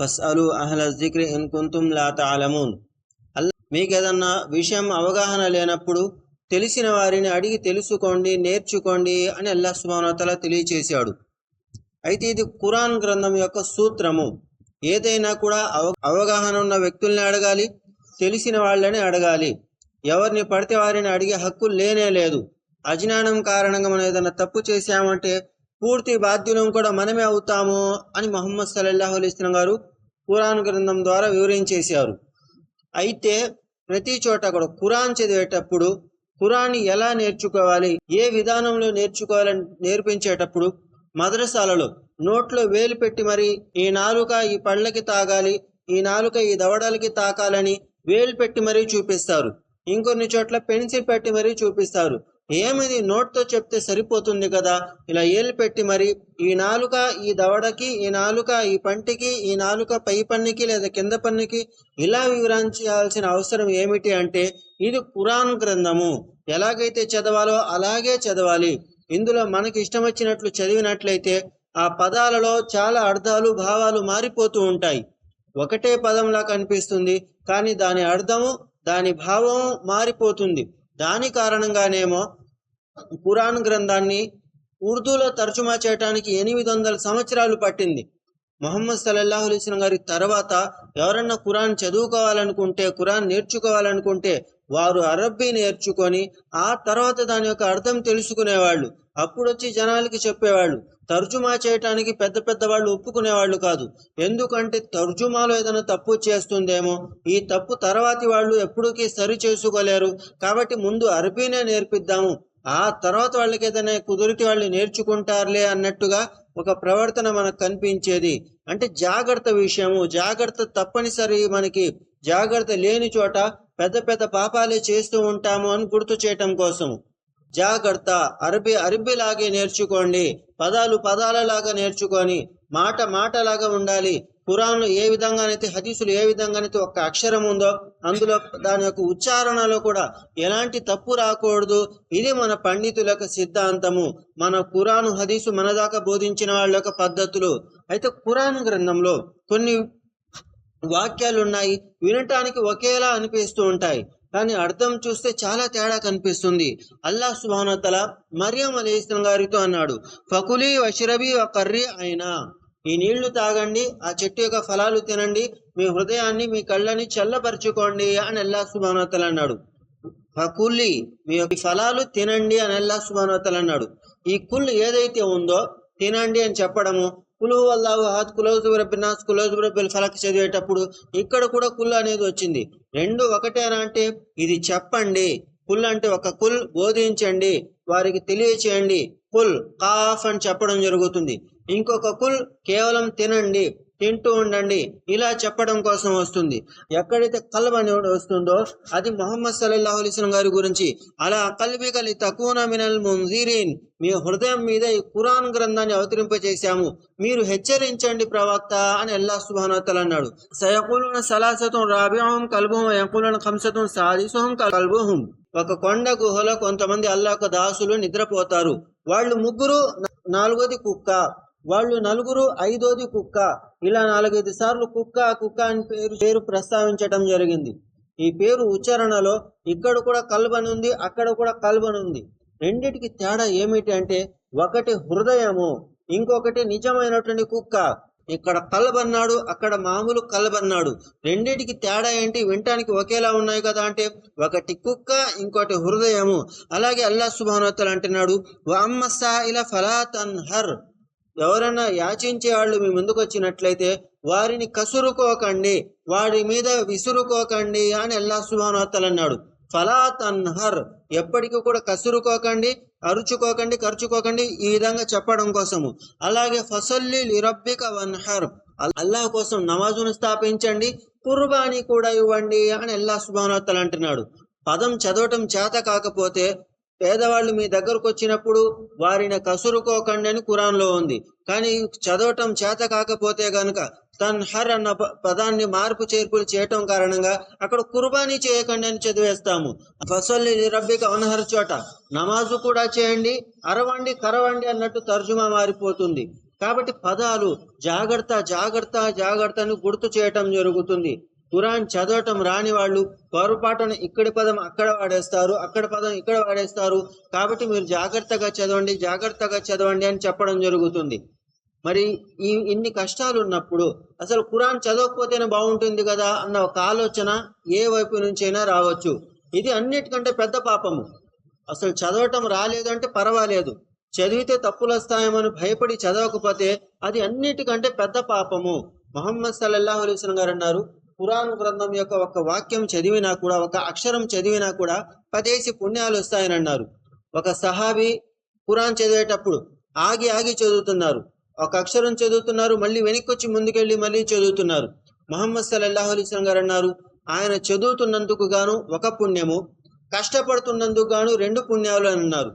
ఫస్అలు Ahle Zikri in కుంతుం లా తాలమూన్ అల్లా మీకు ఏదన్నా విషయం అవగాహన లేనప్పుడు తెలిసిన వారిని అడిగి తెలుసుకోండి నేర్చుకోండి అని అల్లా సుబానతల తెలియచేశాడు. అయితే ఇది కురాన్ గ్రంథం యొక్క సూత్రము. ఏదైనా కూడా అవ అవగాహన ఉన్న వ్యక్తుల్ని అడగాలి తెలిసిన వాళ్ళని అడగాలి. ఎవరిని పడితే వారిని అడిగే హక్కు లేనే లేదు. అజ్ఞానం కారణంగా మనం ఏదైనా తప్పు చేశామంటే పూర్తి బాధ్యులం కూడా మనమే అవుతాము అని మొహమ్మద్ సల్లల్లాహు అలైస్లం గారు ఖురాన్ గ్రంథం ద్వారా వివరించేశారు. అయితే ప్రతి చోట కూడా ఖురాన్ చదివేటప్పుడు ఖురాన్ని ఎలా నేర్చుకోవాలి ఏ విధానంలో నేర్చుకోవాలని నేర్పించేటప్పుడు మద్రసాలలో నోట్లో వేలు పెట్టి మరి ఈ నాలుక ఈ పళ్ళకి తాగాలి ఈ నాలుక ఈ దవడలకి తాకాలని వేలు పెట్టి మరీ చూపిస్తారు. ఇంకొన్ని చోట్ల పెన్సిల్ పెట్టి మరీ చూపిస్తారు. ఏమిది నోట్తో చెప్తే సరిపోతుంది కదా? ఇలా ఏలు పెట్టి మరి ఈ నాలుక ఈ దవడకి ఈ నాలుక ఈ పంటికి ఈ నాలుక పై పన్నుకి లేదా కింద పన్నుకి ఇలా వివరించాల్సిన అవసరం ఏమిటి అంటే ఇది పురాణ గ్రంథము. ఎలాగైతే చదవాలో అలాగే చదవాలి. ఇందులో మనకి ఇష్టం వచ్చినట్లు చదివినట్లయితే ఆ పదాలలో చాలా అర్థాలు భావాలు మారిపోతూ ఉంటాయి. ఒకటే పదంలా కనిపిస్తుంది కానీ దాని అర్థము దాని భావం మారిపోతుంది. దాని కారణంగానేమో ఖురాన్ గ్రంథాన్ని ఉర్దూలో తర్జుమా చేయడానికి ఎనిమిది వందల సంవత్సరాలు పట్టింది. మొహమ్మద్ సల్లల్లాహు అలైస్లం గారి తర్వాత ఎవరన్నా ఖురాన్ చదువుకోవాలనుకుంటే ఖురాన్ నేర్చుకోవాలనుకుంటే వారు అరబ్బీ నేర్చుకొని ఆ తర్వాత దాని యొక్క అర్థం తెలుసుకునేవాళ్ళు. అప్పుడు వచ్చి జనాలకి చెప్పేవాళ్ళు. తర్జుమా చేయటానికి పెద్ద పెద్ద వాళ్ళు ఒప్పుకునేవాళ్ళు కాదు. ఎందుకంటే తర్జుమాలో ఏదైనా తప్పు చేస్తుందేమో ఈ తప్పు తర్వాతి వాళ్ళు ఎప్పటికీ సరి చేసుకోలేరు. కాబట్టి ముందు అరబీనే నేర్పిద్దాము. ఆ తర్వాత వాళ్ళకి ఏదైనా కుదిరితే వాళ్ళు నేర్చుకుంటారులే అన్నట్టుగా ఒక ప్రవర్తన మనకు కనిపించేది. అంటే జాగ్రత్త విషయము జాగ్రత్త తప్పనిసరి మనకి జాగ్రత్త లేని చోట పెద్ద పెద్ద పాపాలే చేస్తూ ఉంటాము అని గుర్తు చేయటం కోసము. జాగ్రత్త. అరబీ అరబీలాగే నేర్చుకోండి. పదాలు పదాలలాగా నేర్చుకొని మాట మాటలాగా ఉండాలి. ఖురాన్లో ఏ విధంగానైతే హదీసులు ఏ విధంగానైతే ఒక అక్షరం ఉందో అందులో దాని యొక్క ఉచ్చారణలో కూడా ఎలాంటి తప్పు రాకూడదు. ఇది మన పండితుల యొక్క సిద్ధాంతము. మన ఖురాను హదీసు మన దాకా బోధించిన వాళ్ళ యొక్క పద్ధతులు. అయితే ఖురాన్ గ్రంథంలో కొన్ని వాక్యాలు ఉన్నాయి. వినటానికి ఒకేలా అనిపిస్తూ ఉంటాయి. కానీ అర్థం చూస్తే చాలా తేడా కనిపిస్తుంది. అల్లా సుబానతల మరియం అలీస్లం గారితో అన్నాడు ఫకులి వషరబి కర్రీ అయినా ఈ నీళ్ళు తాగండి ఆ చెట్టు యొక్క ఫలాలు తినండి మీ హృదయాన్ని మీ కళ్ళని చల్లపరచుకోండి అని అల్లా సుబానతల అన్నాడు. ఫకులి మీ యొక్క ఫలాలు తినండి అని అల్లా సుబానతల అన్నాడు. ఈ కుల్ ఏదైతే ఉందో తినండి అని చెప్పడము కులు అల్లాహు హాత్ కులోజు రబ్బినాస్ కులోజు రబ్బిల్ ఫలక్ చదివేటప్పుడు ఇక్కడ కూడా కుల్ అనేది వచ్చింది. రెండు ఒకటేనా అంటే ఇది చెప్పండి. కుల్ అంటే ఒక కుల్ బోధించండి. వారికి తెలియచేయండి. కుల్ కాఫ్ అని చెప్పడం జరుగుతుంది. ఇంకొక కుల్ కేవలం తినండి. తింటూ ఉండండి. ఇలా చెప్పడం కోసం వస్తుంది. ఎక్కడైతే కల్బ్ అని వస్తుందో అది మొహమ్మద్ సల్లల్లాహు అలీస్లం గారి గురించి. అలా కల్బి కలి తక్కువ మినల్ ముంజీరీన్. మీ హృదయం మీద ఈ కురాన్ గ్రంథాన్ని అవతరింపజేశాము మీరు హెచ్చరించండి ప్రవక్త అని అల్లా సుబానతల్ అన్నాడు. సయకులున సలాసతం రాబిహం కల్బుహం యకులున కంసతం సాదిసుహం కల్బుహం. ఒక కొండ గుహలో కొంతమంది అల్లాహ్ దాసులు నిద్రపోతారు. వాళ్ళు ముగ్గురు నాలుగోది కుక్క. వాళ్ళు నలుగురు ఐదోది కుక్క. ఇలా నాలుగైదు సార్లు కుక్క కుక్క అని పేరు పేరు ప్రస్తావించటం జరిగింది. ఈ పేరు ఉచ్చారణలో ఇక్కడ కూడా కల్బని ఉంది అక్కడ కూడా కల్బని ఉంది రెండిటికి తేడా ఏమిటి అంటే ఒకటి హృదయము ఇంకొకటి నిజమైనటువంటి కుక్క. ఇక్కడ కల్బన్నాడు అక్కడ మామూలు కల్బన్నాడు. రెండింటికి రెండిటికి తేడా ఏంటి? వినటానికి ఒకేలా ఉన్నాయి కదా అంటే ఒకటి కుక్క ఇంకోటి హృదయము. అలాగే అల్లా సుభానోత్తలు అంటున్నాడు వామ్మ ఇలా ఫలా తన్హర్. ఎవరైనా యాచించే వాళ్ళు మీ ముందుకు వచ్చినట్లయితే వారిని కసురుకోకండి వారి మీద విసురుకోకండి అని అల్లా సుభానోత్తలు అన్నాడు. ఫలా తన్హర్ ఎప్పటికీ కూడా కసురుకోకండి అరుచుకోకండి ఖర్చుకోకండి ఈ విధంగా చెప్పడం కోసము. అలాగే ఫసల్లి లిరబ్బిక వన్హర్ అల్లాహ్ కోసం నమాజును స్థాపించండి కుర్బానీ కూడా ఇవ్వండి అని అల్లా సుభానోత్తలు అంటున్నాడు. పదం చదవటం చేత కాకపోతే పేదవాళ్ళు మీ దగ్గరకు వచ్చినప్పుడు వారిని కసురుకోకండి అని కురాన్లో ఉంది. కానీ చదవటం చేత కాకపోతే గనుక తన్ హర్ అన్న ప- పదాన్ని మార్పు చేర్పులు చేయటం కారణంగా అక్కడ కుర్బానీ చేయకండి అని చదివేస్తాము. ఫసల్ని రబ్బిక అనహర్ చోట నమాజు కూడా చేయండి అరవండి కరవండి అన్నట్టు తర్జుమా మారిపోతుంది. కాబట్టి పదాలు జాగ్రత్త జాగ్రత్త జాగ్రత్త అని గుర్తు చేయటం జరుగుతుంది. ఖురాన్ చదవటం రాని వాళ్ళు పొరపాటును ఇక్కడి పదం అక్కడ వాడేస్తారు అక్కడ పదం ఇక్కడ వాడేస్తారు. కాబట్టి మీరు జాగ్రత్తగా చదవండి జాగ్రత్తగా చదవండి అని చెప్పడం జరుగుతుంది. మరి ఈ ఇన్ని కష్టాలు ఉన్నప్పుడు అసలు ఖురాన్ చదవకపోతేనే బాగుంటుంది కదా అన్న ఒక ఆలోచన ఏ వైపు నుంచైనా రావచ్చు. ఇది అన్నిటికంటే పెద్ద పాపము. అసలు చదవటం రాలేదు అంటే పర్వాలేదు. చదివితే తప్పులు వస్తాయేమని భయపడి చదవకపోతే అది అన్నిటికంటే పెద్ద పాపము. మొహమ్మద్ సల్లల్లాహు అలైహి గారు అన్నారు పురాణ గ్రంథం యొక్క ఒక వాక్యం చదివినా కూడా ఒక అక్షరం చదివినా కూడా పదేసి పుణ్యాలు వస్తాయని అన్నారు ఒక సహాబీ ఖురాన్ చదివేటప్పుడు ఆగి ఆగి చదువుతున్నారు. ఒక అక్షరం చదువుతున్నారు మళ్ళీ వెనక్కి వచ్చి ముందుకెళ్ళి మళ్ళీ చదువుతున్నారు. మహమ్మద్ సల్లాహు అలీస్లం గారు అన్నారు ఆయన చదువుతున్నందుకు గాను ఒక పుణ్యము కష్టపడుతున్నందుకు గాను రెండు పుణ్యాలు అని అన్నారు.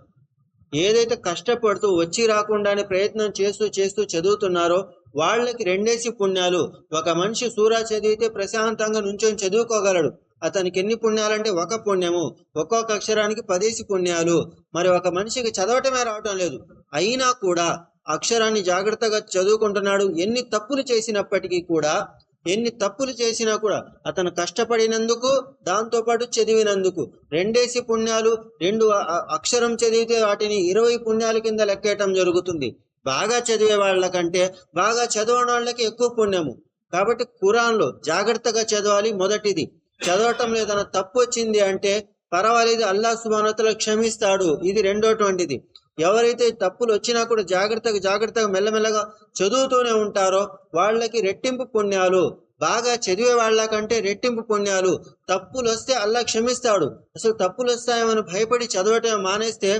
ఏదైతే కష్టపడుతూ వచ్చి రాకుండానే ప్రయత్నం చేస్తూ చేస్తూ చదువుతున్నారో వాళ్ళకి రెండేసి పుణ్యాలు. ఒక మనిషి సూరా చదివితే ప్రశాంతంగా నుంచొని చదువుకోగలడు. అతనికి ఎన్ని పుణ్యాలంటే ఒక పుణ్యము. ఒక్కొక్క అక్షరానికి పదేసి పుణ్యాలు. మరి ఒక మనిషికి చదవటమే రావటం లేదు. అయినా కూడా అక్షరాన్ని జాగ్రత్తగా చదువుకుంటున్నాడు. ఎన్ని తప్పులు చేసినప్పటికీ కూడా ఎన్ని తప్పులు చేసినా కూడా అతను కష్టపడినందుకు దాంతోపాటు చదివినందుకు రెండేసి పుణ్యాలు రెండు అక్షరం చదివితే వాటిని ఇరవై పుణ్యాల కింద లెక్కేయటం జరుగుతుంది. బాగా చదివే వాళ్ళకంటే బాగా చదవని వాళ్ళకి ఎక్కువ పుణ్యము. కాబట్టి ఖురాన్లో జాగ్రత్తగా చదవాలి మొదటిది. చదవటం లేదన్న తప్పు వచ్చింది అంటే పర్వాలేదు అల్లా సుబానతలో క్షమిస్తాడు. ఇది రెండోటువంటిది. ఎవరైతే తప్పులు వచ్చినా కూడా జాగ్రత్తగా జాగ్రత్తగా మెల్లమెల్లగా చదువుతూనే ఉంటారో వాళ్ళకి రెట్టింపు పుణ్యాలు బాగా చదివే వాళ్ళకంటే రెట్టింపు పుణ్యాలు. తప్పులు వస్తే అల్లా క్షమిస్తాడు. అసలు తప్పులు వస్తాయేమని భయపడి చదవటం మానేస్తే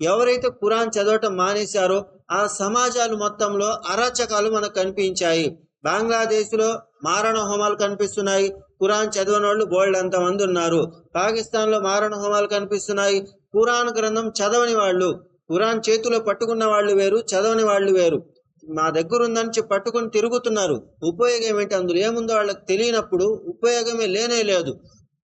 ఎవరైతే కురాన్ చదవటం మానేశారో ఆ సమాజాలు మొత్తంలో అరాచకాలు మనకు కనిపించాయి. బంగ్లాదేశ్లో మారణ హోమాలు కనిపిస్తున్నాయి. ఖురాన్ చదివిన వాళ్ళు బోల్డ్ అంతమంది ఉన్నారు. పాకిస్తాన్లో మారణ హోమాలు కనిపిస్తున్నాయి. ఖురాన్ గ్రంథం చదవని వాళ్ళు ఖురాన్ చేతిలో పట్టుకున్న వాళ్ళు వేరు చదవని వాళ్ళు వేరు. మా దగ్గర ఉందని చెప్పి పట్టుకొని తిరుగుతున్నారు. ఉపయోగం ఏంటి అందులో? ఏముందో వాళ్ళకి తెలియనప్పుడు ఉపయోగమే లేనే లేదు.